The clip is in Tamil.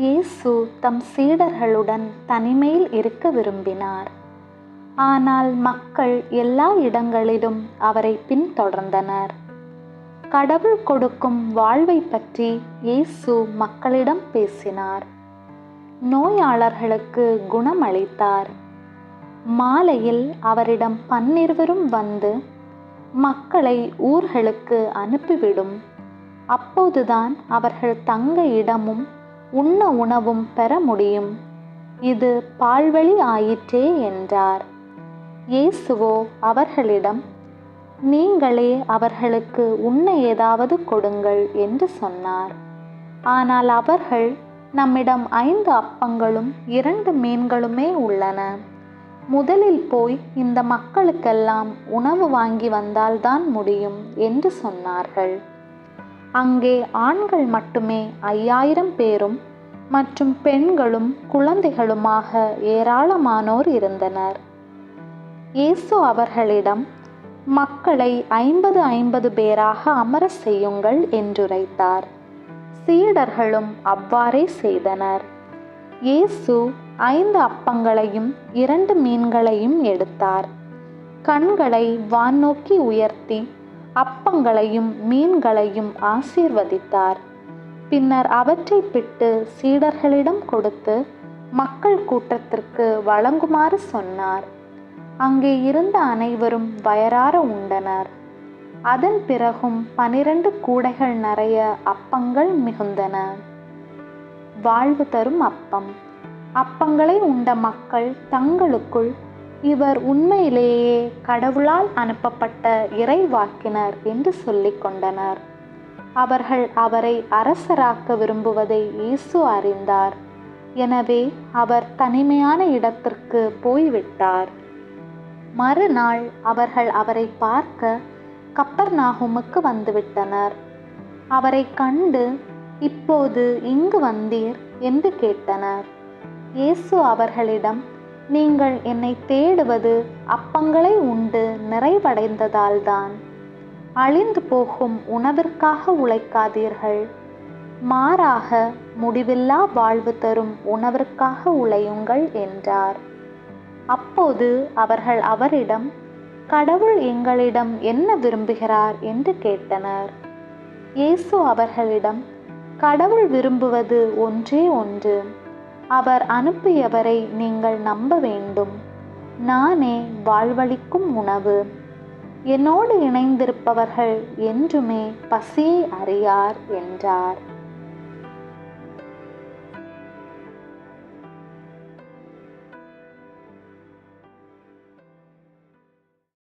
இயேசு தம் சீடர்களுடன் தனிமையில் இருக்க விரும்பினார். ஆனால் மக்கள் எல்லா இடங்களிலும் அவரை பின்தொடர்ந்தனர். கடவுள் கொடுக்கும் வாழ்வை பற்றி இயேசு மக்களிடம் பேசினார். நோயாளர்களுக்கு குணமளித்தார். மாலையில் அவரிடம் பன்னிருவரும் வந்து மக்களை ஊர்களுக்கு அனுப்பிவிடும். அப்போதுதான் அவர்கள் தங்க இடமும் உண்ண உணவும் பெற முடியும். இது பால்வழி ஆயிற்றே என்றார். இயேசுவோ அவர்களிடம் நீங்களே அவர்களுக்கு உண்ண ஏதாவது கொடுங்கள் என்று சொன்னார். ஆனால் அவர்கள் நம்மிடம் ஐந்து அப்பங்களும் இரண்டு மீன்களுமே உள்ளன. முதலில் போய் இந்த மக்களுக்கெல்லாம் உணவு வாங்கி வந்தால்தான் முடியும் என்று சொன்னார்கள். அங்கே ஆண்கள் மட்டுமே ஐயாயிரம் பேரும் மற்றும் பெண்களும் குழந்தைகளுமாக ஏராளமானோர் இருந்தனர். இயேசு அவர்களிடம் மக்களை ஐம்பது ஐம்பது பேராக அமர செய்யுங்கள் என்றுரைத்தார். சீடர்களும் அவ்வாறே செய்தனர். இயேசு ஐந்து அப்பங்களையும் இரண்டு மீன்களையும் எடுத்தார். கண்களை வான் நோக்கி உயர்த்தி அப்பங்களையும் மீன்களையும் ஆசீர்வதித்தார். பின்னர் அவற்றை பிட்டு சீடர்களிடம் கொடுத்து மக்கள் கூட்டத்திற்கு வழங்குமாறு சொன்னார். அங்கே இருந்த அனைவரும் வயறார உண்டனர். அதன் பிறகும் பனிரெண்டு கூடைகள் நிறைய அப்பங்கள் மிகுந்தன. வாழ்வு தரும் அப்பம். அப்பங்களை உண்ட மக்கள் தங்களுக்குள் இவர் உண்மையிலேயே கடவுளால் அனுப்பப்பட்ட இறைவாக்கினர் என்று சொல்லிக் கொண்டனர். அவர்கள் அவரை அரசராக்க விரும்புவதை இயேசு அறிந்தார். எனவே அவர் தனிமையான இடத்திற்கு போய்விட்டார். மறுநாள் அவர்கள் அவரை பார்க்க கப்பர்நாகுமுக்கு வந்துவிட்டனர். அவரை கண்டு இப்போது இங்கு வந்தீர்? என்று கேட்டனர். இயேசு அவர்களிடம் நீங்கள் என்னை தேடுவது அப்பங்களை உண்டு நிறைவடைந்ததால்தான். அழிந்து போகும் உணவிற்காக உழைக்காதீர்கள். மாறாக முடிவில்லா வாழ்வு தரும் உணவிற்காக உழையுங்கள் என்றார். அப்போது அவர்கள் அவரிடம் கடவுள் எங்களிடம் என்ன விரும்புகிறார்? என்று கேட்டனர். இயேசு அவர்களிடம் கடவுள் விரும்புவது ஒன்றே ஒன்று. அவர் அனுப்பியவரை நீங்கள் நம்ப வேண்டும். நானே வாழ்வளிக்கும் உணவு. என்னோடு இணைந்திருப்பவர்கள் என்றுமே பசியை அறியார் என்றார்.